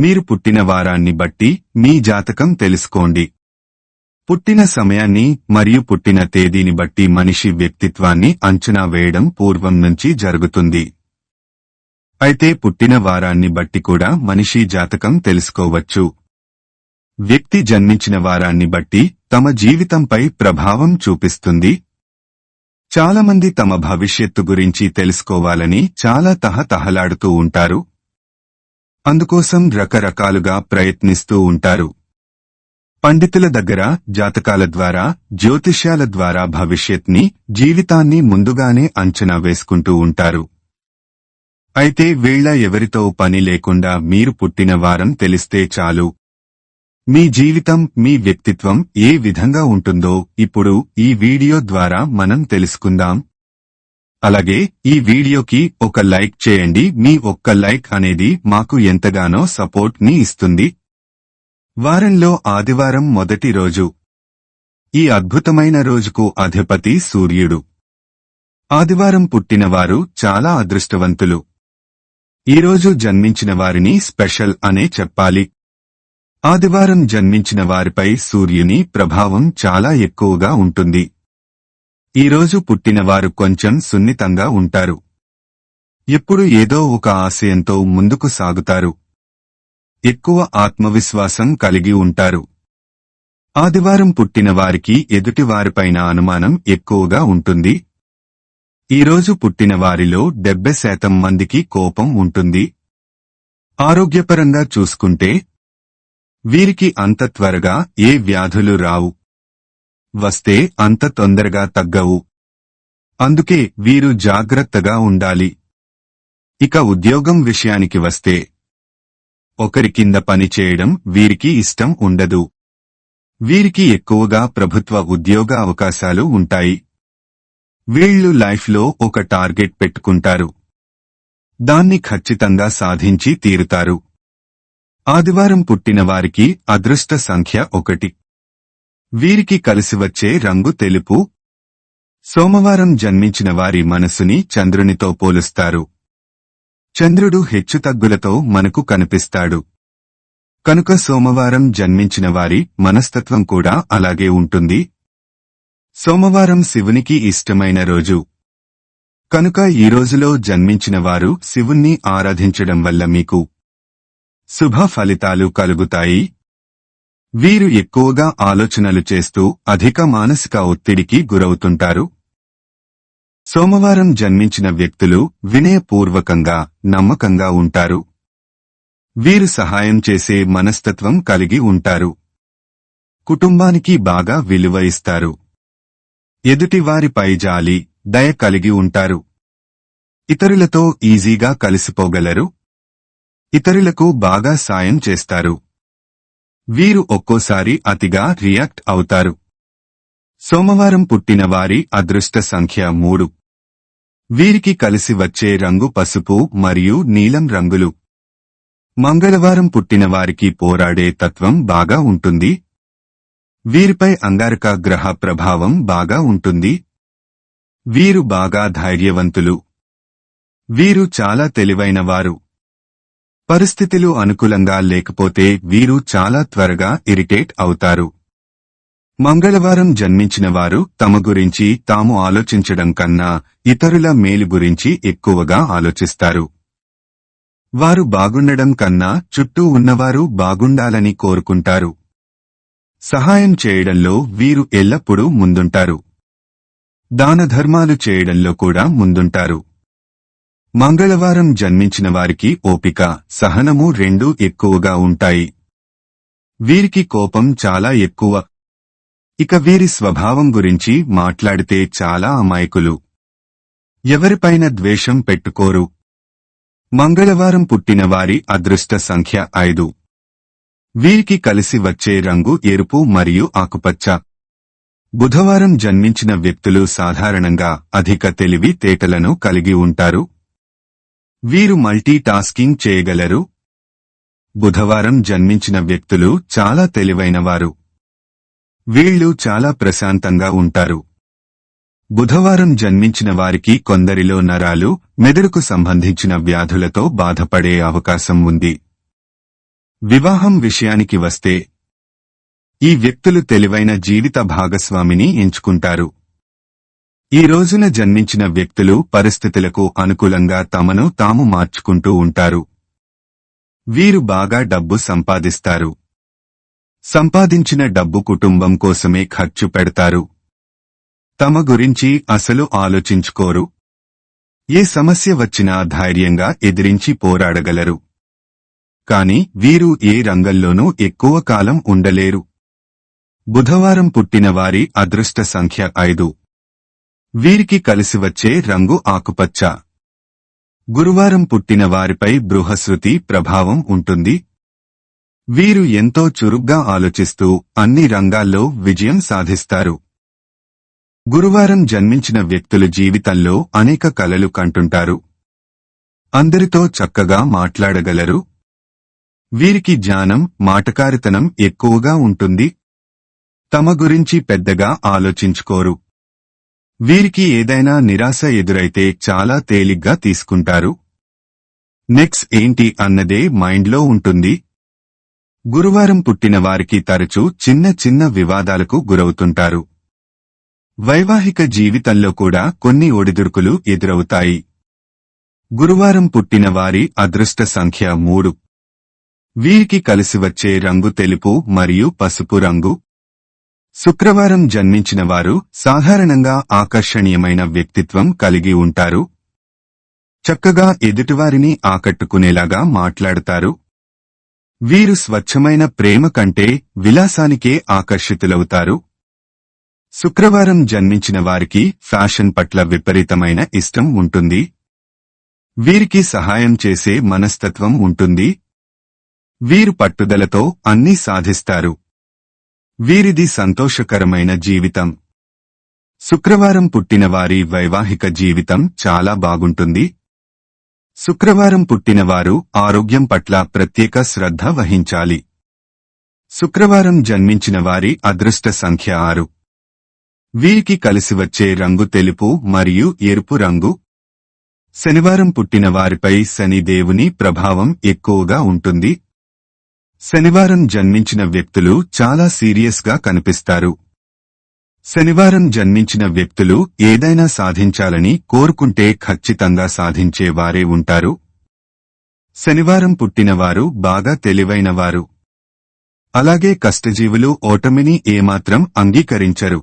మీరు పుట్టిన వారాన్ని బట్టి మీ జాతకం తెలుసుకోండి. పుట్టిన సమయాన్ని మరియు పుట్టిన తేదీని బట్టి మనిషి వ్యక్తిత్వాన్ని అంచనా వేయడం పూర్వం నుంచి జరుగుతుంది. అయితే పుట్టిన వారాన్ని బట్టి కూడా మనిషి జాతకం తెలుసుకోవచ్చు. వ్యక్తి జన్మించిన వారాన్ని బట్టి తమ జీవితంపై ప్రభావం చూపిస్తుంది. చాలామంది తమ భవిష్యత్తు గురించి తెలుసుకోవాలని చాలా తహతహలాడుతూ ఉంటారు. అందుకోసం రకరకాలుగా ప్రయత్నిస్తూ ఉంటారు. పండితుల దగ్గర జాతకాల ద్వారా జ్యోతిష్యాల ద్వారా భవిష్యత్ని జీవితాన్ని ముందుగానే అంచనా వేసుకుంటూ ఉంటారు. అయితే వీళ్ళ ఎవరితో పని లేకుండా మీరు పుట్టిన వారం తెలిస్తే చాలు. మీ జీవితం మీ వ్యక్తిత్వం ఏ విధంగా ఉంటుందో ఇప్పుడు ఈ వీడియో ద్వారా మనం తెలుసుకుందాం. అలాగే ఈ వీడియోకి ఒక లైక్ చేయండి. మీ ఒక్క లైక్ అనేది మాకు ఎంతగానో సపోర్ట్ని ఇస్తుంది. వారంలో ఆదివారం మొదటి రోజు. ఈ అద్భుతమైన రోజుకు అధిపతి సూర్యుడు. ఆదివారం పుట్టినవారు చాలా అదృష్టవంతులు. ఈరోజు జన్మించిన వారిని స్పెషల్ అనే చెప్పాలి. ఆదివారం జన్మించిన వారిపై సూర్యుని ప్రభావం చాలా ఎక్కువగా ఉంటుంది. ఈరోజు పుట్టినవారు కొంచెం సున్నితంగా ఉంటారు. ఎప్పుడు ఏదో ఒక ఆశయంతో ముందుకు సాగుతారు. ఎక్కువ ఆత్మవిశ్వాసం కలిగి ఉంటారు. ఆదివారం పుట్టినవారికి ఎదుటివారిపైన అనుమానం ఎక్కువగా ఉంటుంది. ఈరోజు పుట్టిన వారిలో డెబ్బై శాతం మందికి కోపం ఉంటుంది. ఆరోగ్యపరంగా చూసుకుంటే వీరికి అంత త్వరగా ఏ వ్యాధులు రావు. వస్తే అంత తొందరగా తగ్గవు. అందుకే వీరు జాగ్రత్తగా ఉండాలి. ఇక ఉద్యోగం విషయానికి వస్తే ఒకరి కింద పని చేయడం వీరికి ఇష్టం ఉండదు. వీరికి ఎక్కువగా ప్రభుత్వ ఉద్యోగ అవకాశాలు ఉంటాయి. వీళ్ళు లైఫ్లో ఒక టార్గెట్ పెట్టుకుంటారు. దాన్ని ఖచ్చితంగా సాధించి తీరుతారు. ఆదివారం పుట్టిన వారికి అదృష్ట సంఖ్య ఒకటి. వీరికి కలిసి వచ్చే రంగు తెలుపు. సోమవారం జన్మించిన వారి మనసుని చంద్రునితో పోలుస్తారు. చంద్రుడు హెచ్చుతగ్గులతో మనకు కనిపిస్తాడు. కనుక సోమవారం జన్మించిన వారి మనస్తత్వం కూడా అలాగే ఉంటుంది. సోమవారం శివునికి ఇష్టమైన రోజు. కనుక ఈ రోజులో జన్మించిన వారు శివుణ్ణి ఆరాధించడం వల్ల మీకు శుభ ఫలితాలు కలుగుతాయి. వీరు ఎక్కువగా ఆలోచనలు చేస్తూ అధిక మానసిక ఒత్తిడికి గురవుతుంటారు. సోమవారం జన్మించిన వ్యక్తులు వినయపూర్వకంగా నమ్మకంగా ఉంటారు. వీరు సహాయం చేసే మనస్తత్వం కలిగి ఉంటారు. కుటుంబానికి బాగా విలువ ఇస్తారు. ఎదుటివారిపై జాలి దయ కలిగి ఉంటారు. ఇతరులతో ఈజీగా కలిసిపోగలరు. ఇతరులకు బాగా సాయం చేస్తారు. వీరు ఒక్కోసారి అతిగా రియాక్ట్ అవుతారు. సోమవారం పుట్టిన వారి అదృష్ట సంఖ్య మూడు. వీరికి కలిసి వచ్చే రంగు పసుపు మరియు నీలం రంగులు. మంగళవారం పుట్టిన వారికి పోరాడే తత్వం బాగా ఉంటుంది. వీరిపై అంగారక గ్రహ ప్రభావం బాగా ఉంటుంది. వీరు బాగా ధైర్యవంతులు. వీరు చాలా తెలివైనవారు పరిస్థితులు అనుకూలంగా లేకపోతే వీరు చాలా త్వరగా ఇరిటేట్ అవుతారు. మంగళవారం జన్మించిన వారు తమ గురించి తాము ఆలోచించడం కన్నా ఇతరుల మేలు గురించి ఎక్కువగా ఆలోచిస్తారు. వారు బాగుండడం కన్నా చుట్టూ ఉన్నవారు బాగుండాలని కోరుకుంటారు. సహాయం చేయడంలో వీరు ఎల్లప్పుడూ ముందుంటారు. దానధర్మాలు చేయడంలో కూడా ముందుంటారు. మంగళవారం జన్మించిన వారికి ఓపిక సహనము రెండూ ఎక్కువగా ఉంటాయి. వీరికి కోపం చాలా ఎక్కువ. ఇక వీరి స్వభావం గురించి మాట్లాడితే చాలా అమాయకులు. ఎవరిపైన ద్వేషం పెట్టుకోరు. మంగళవారం పుట్టిన వారి అదృష్ట సంఖ్య ఐదు. వీరికి కలిసి వచ్చే రంగు ఎరుపు మరియు ఆకుపచ్చ. బుధవారం జన్మించిన వ్యక్తులు సాధారణంగా అధిక తెలివి తేటలను కలిగి ఉంటారు. వీరు మల్టీ టాస్కింగ్ చేయగలరు? బుధవారం జన్మించిన వ్యక్తులు చాలా తెలివైనవారు. వీళ్ళు చాలా ప్రశాంతంగా ఉంటారు. బుధవారం జన్మించిన వారికి కొందరిలో నరాలు మెదడుకు సంబంధించిన వ్యాధులతో బాధపడే అవకాశం ఉంది. వివాహం విషయానికి వస్తే ఈ వ్యక్తులు తెలివైన జీవిత భాగస్వామిని ఎంచుకుంటారు. ఈ రోజున జన్మించిన వ్యక్తులు పరిస్థితులకు అనుకూలంగా తమను తాము మార్చుకుంటూ ఉంటారు. వీరు బాగా డబ్బు సంపాదిస్తారు. సంపాదించిన డబ్బు కుటుంబం కోసమే ఖర్చు పెడతారు. తమ గురించి అసలు ఆలోచించుకోరు. ఏ సమస్య వచ్చినా ధైర్యంగా ఎదిరించి పోరాడగలరు. కాని వీరు ఏ రంగంలోనూ ఎక్కువ కాలం ఉండలేరు. బుధవారం పుట్టిన వారి అదృష్ట సంఖ్య ఐదు. వీరికి కలిసి వచ్చే రంగు ఆకుపచ్చ. గురువారం పుట్టిన వారిపై బృహశ్రుతి ప్రభావం ఉంటుంది. వీరు ఎంతో చురుగ్గా ఆలోచిస్తూ అన్ని రంగాల్లో విజయం సాధిస్తారు. గురువారం జన్మించిన వ్యక్తుల జీవితంలో అనేక కలలు కంటుంటారు. అందరితో చక్కగా మాట్లాడగలరు. వీరికి జ్ఞానం మాటకారితనం ఎక్కువగా ఉంటుంది. తమ గురించి పెద్దగా ఆలోచించుకోరు. వీరికి ఏదైనా నిరాశ ఎదురైతే చాలా తేలిగ్గా తీసుకుంటారు. నెక్స్ట్ ఏంటి అన్నదే మైండ్లో ఉంటుంది. గురువారం పుట్టిన వారికి తరచూ చిన్న చిన్న వివాదాలకు గురవుతుంటారు. వైవాహిక జీవితంలో కూడా కొన్ని ఒడిదుడుకులు ఎదురవుతాయి. గురువారం పుట్టిన వారి అదృష్ట సంఖ్య మూడు. వీరికి కలిసి వచ్చే రంగు తెలుపు మరియు పసుపు రంగు శుక్రవారం జన్మించిన వారు సాధారణంగా ఆకర్షణీయమైన వ్యక్తిత్వం కలిగి ఉంటారు. చక్కగా ఎదుటివారిని ఆకట్టుకునేలాగా మాట్లాడతారు. వీరు స్వచ్ఛమైన ప్రేమ కంటే విలాసానికే ఆకర్షితులవుతారు. శుక్రవారం జన్మించిన వారికి ఫ్యాషన్ పట్ల విపరీతమైన ఇష్టం ఉంటుంది. వీరికి సహాయం చేసే మనస్తత్వం ఉంటుంది. వీరు పట్టుదలతో అన్నీ సాధిస్తారు. వీరిది సంతోషకరమైన జీవితం. శుక్రవారం పుట్టిన వారి వైవాహిక జీవితం చాలా బాగుంటుంది. శుక్రవారం పుట్టినవారు ఆరోగ్యం పట్ల ప్రత్యేక శ్రద్ధ వహించాలి. శుక్రవారం జన్మించిన వారి అదృష్ట సంఖ్య ఆరు. వీరికి కలిసి వచ్చే రంగు తెలుపు మరియు ఎరుపు రంగు. శనివారం పుట్టిన వారిపై శని దేవుని ప్రభావం ఎక్కువగా ఉంటుంది. శనివారం జన్మించిన వ్యక్తులు చాలా సీరియస్గా కనిపిస్తారు. శనివారం జన్మించిన వ్యక్తులు ఏదైనా సాధించాలని కోరుకుంటే ఖచ్చితంగా సాధించే వారే ఉంటారు. శనివారం పుట్టినవారు బాగా తెలివైనవారు. అలాగే కష్టజీవులు ఓటమిని ఏమాత్రం అంగీకరించరు.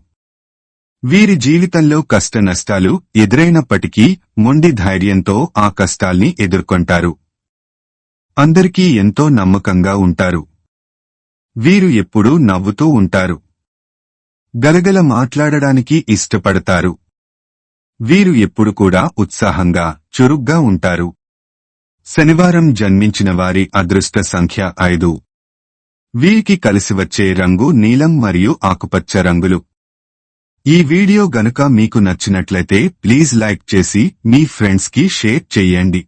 వీరి జీవితంలో కష్ట నష్టాలు ఎదురైనప్పటికీ మొండి ధైర్యంతో ఆ కష్టాల్ని ఎదుర్కొంటారు. అందరికీ ఎంతో నమ్మకంగా ఉంటారు. వీరు ఎప్పుడూ నవ్వుతూ ఉంటారు. గలగల మాట్లాడడానికి ఇష్టపడతారు. వీరు ఎప్పుడు కూడా ఉత్సాహంగా చురుగ్గా ఉంటారు. శనివారం జన్మించిన వారి అదృష్ట సంఖ్య ఐదు. వీరికి కలిసి వచ్చే రంగు నీలం మరియు ఆకుపచ్చ రంగులు. ఈ వీడియో గనుక మీకు నచ్చినట్లయితే ప్లీజ్ లైక్ చేసి మీ ఫ్రెండ్స్కి షేర్ చెయ్యండి